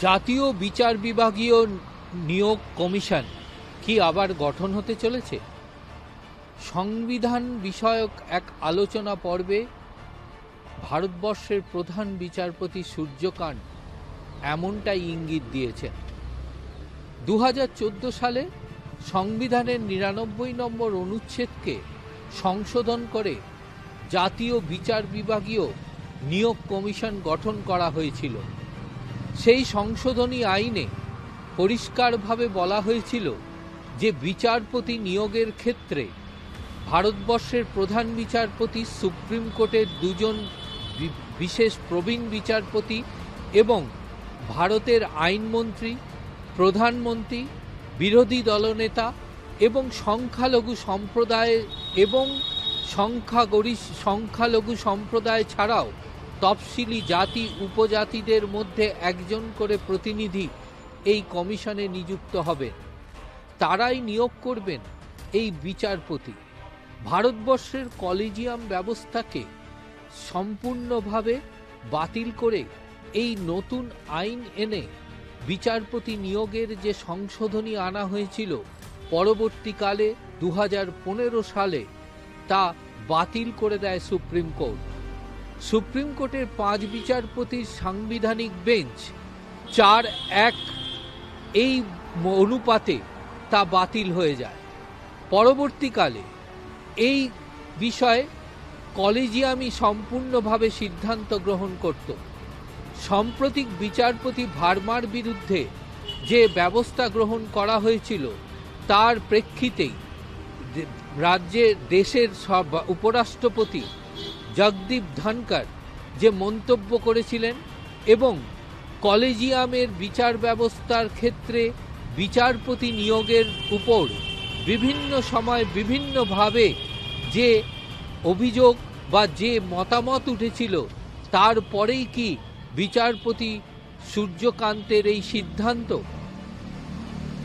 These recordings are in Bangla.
জাতীয় বিচার বিভাগীয় নিয়োগ কমিশন কি আবার গঠন হতে চলেছে? সংবিধান বিষয়ক এক আলোচনা পর্বে ভারতবর্ষের প্রধান বিচারপতি সূর্যকান্ত এমনটাই ইঙ্গিত দিয়েছেন। দু হাজার চোদ্দ সালে সংবিধানের নিরানব্বই নম্বর অনুচ্ছেদকে সংশোধন করে জাতীয় বিচার বিভাগীয় নিয়োগ কমিশন গঠন করা হয়েছিল। সেই সংশোধনী আইনে পরিষ্কারভাবে বলা হয়েছিল যে বিচারপতি নিয়োগের ক্ষেত্রে ভারতবর্ষের প্রধান বিচারপতি, সুপ্রিম কোর্টের দুজন বিশেষ প্রবীণ বিচারপতি এবং ভারতের আইনমন্ত্রী, প্রধানমন্ত্রী, বিরোধী দলনেতা এবং সংখ্যালঘু সম্প্রদায় এবং সংখ্যাগরিষ্ঠ সংখ্যালঘু সম্প্রদায় ছাড়াও তফসিলি জাতি উপজাতিদের মধ্যে একজন করে প্রতিনিধি এই কমিশনে নিযুক্ত হবেন তারাই নিয়োগ করবেন এই বিচারপতি। ভারতবর্ষের কলেজিয়াম ব্যবস্থাকে সম্পূর্ণভাবে বাতিল করে এই নতুন আইন এনে বিচারপতি নিয়োগের যে সংশোধনী আনা হয়েছিল পরবর্তীকালে দু হাজার পনেরো সালে তা বাতিল করে দেয় সুপ্রিম কোর্ট। সুপ্রিম কোর্টের পাঁচ বিচারপতির সাংবিধানিক বেঞ্চ চার এক এই অনুপাতে তা বাতিল হয়ে যায়। পরবর্তীকালে এই বিষয়ে কলেজিয়ামই সম্পূর্ণভাবে সিদ্ধান্ত গ্রহণ করত। সাম্প্রতিক বিচারপতি ভার্মার বিরুদ্ধে যে ব্যবস্থা গ্রহণ করা হয়েছিল, তার প্রেক্ষিতেই রাজ্যের দেশের সব উপরাষ্ট্রপতি জগদীপ ধনকর যে মন্তব্য করেছিলেন এবং কলেজিয়ামের বিচার ব্যবস্থার ক্ষেত্রে বিচারপতি নিয়োগের উপর বিভিন্ন সময় বিভিন্নভাবে যে অভিযোগ বা যে মতামত উঠেছিল তারপরেই কি বিচারপতি সূর্যকান্তের এই সিদ্ধান্ত?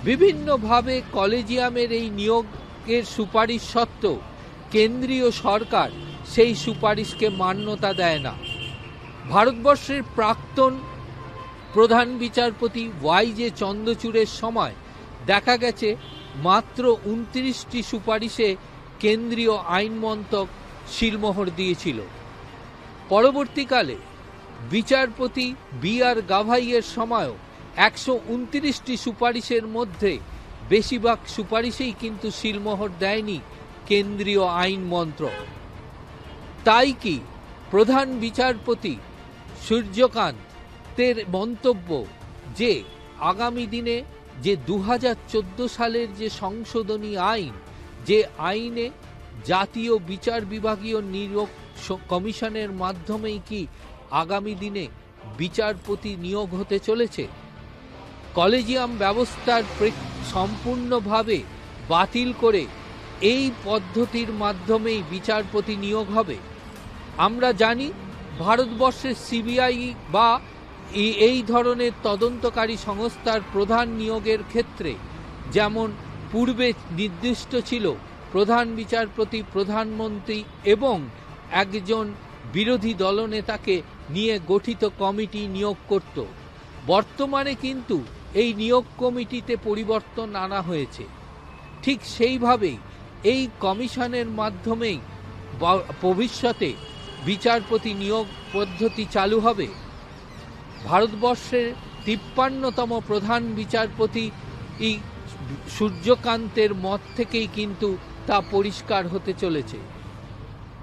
বিভিন্নভাবে কলেজিয়ামের এই নিয়োগের সুপারিশ সত্ত্বেও কেন্দ্রীয় সরকার সেই সুপারিশকে মান্যতা দেয় না। ভারতবর্ষের প্রাক্তন প্রধান বিচারপতি ওয়াই জে চন্দ্রচূড়ের সময় দেখা গেছে মাত্র উনত্রিশটি সুপারিশে কেন্দ্রীয় আইন মন্ত্রক শিলমোহর দিয়েছিল। পরবর্তীকালে বিচারপতি বি আর গাভাইয়ের সময়ও একশো উনত্রিশটি সুপারিশের মধ্যে বেশিরভাগ সুপারিশেই কিন্তু শিলমোহর দেয়নি কেন্দ্রীয় আইন মন্ত্রক। তাই কি? প্রধান বিচারপতি সূর্যকান্তের মন্তব্য যে, আগামী দিনে যে দু হাজার চোদ্দ সালের যে সংশোধনী আইন, যে আইনে জাতীয় বিচার বিভাগীয় নিয়োগ কমিশনের মাধ্যমেই কি আগামী দিনে বিচারপতি নিয়োগ হতে চলেছে? কলেজিয়াম ব্যবস্থার সম্পূর্ণভাবে বাতিল করে এই পদ্ধতির মাধ্যমেই বিচারপতি নিয়োগ হবে। আমরা জানি ভারতবর্ষের সিবিআই বা এই- ধরনের তদন্তকারী সংস্থার প্রধান নিয়োগের ক্ষেত্রে যেমন পূর্বে নির্দিষ্ট ছিল প্রধান বিচারপতি, প্রধানমন্ত্রী এবং একজন বিরোধী দলনেতাকে নিয়ে গঠিত কমিটি নিয়োগ করত। বর্তমানে কিন্তু এই নিয়োগ কমিটিতে পরিবর্তন আনা হয়েছে। ঠিক সেইভাবেই এই কমিশনের মাধ্যমেই ভবিষ্যতে বিচারপতি নিয়োগ পদ্ধতি চালু হবে। ভারতবর্ষের তিপ্পান্নতম প্রধান বিচারপতি এই সূর্যকান্তের মত থেকেই কিন্তু তা পরিষ্কার হতে চলেছে।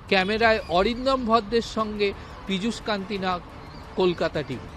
ক্যামেরায় অরিন্দম ভদ্রের সঙ্গে পীযূষ কান্তি নাগ কলকাতা টিভি।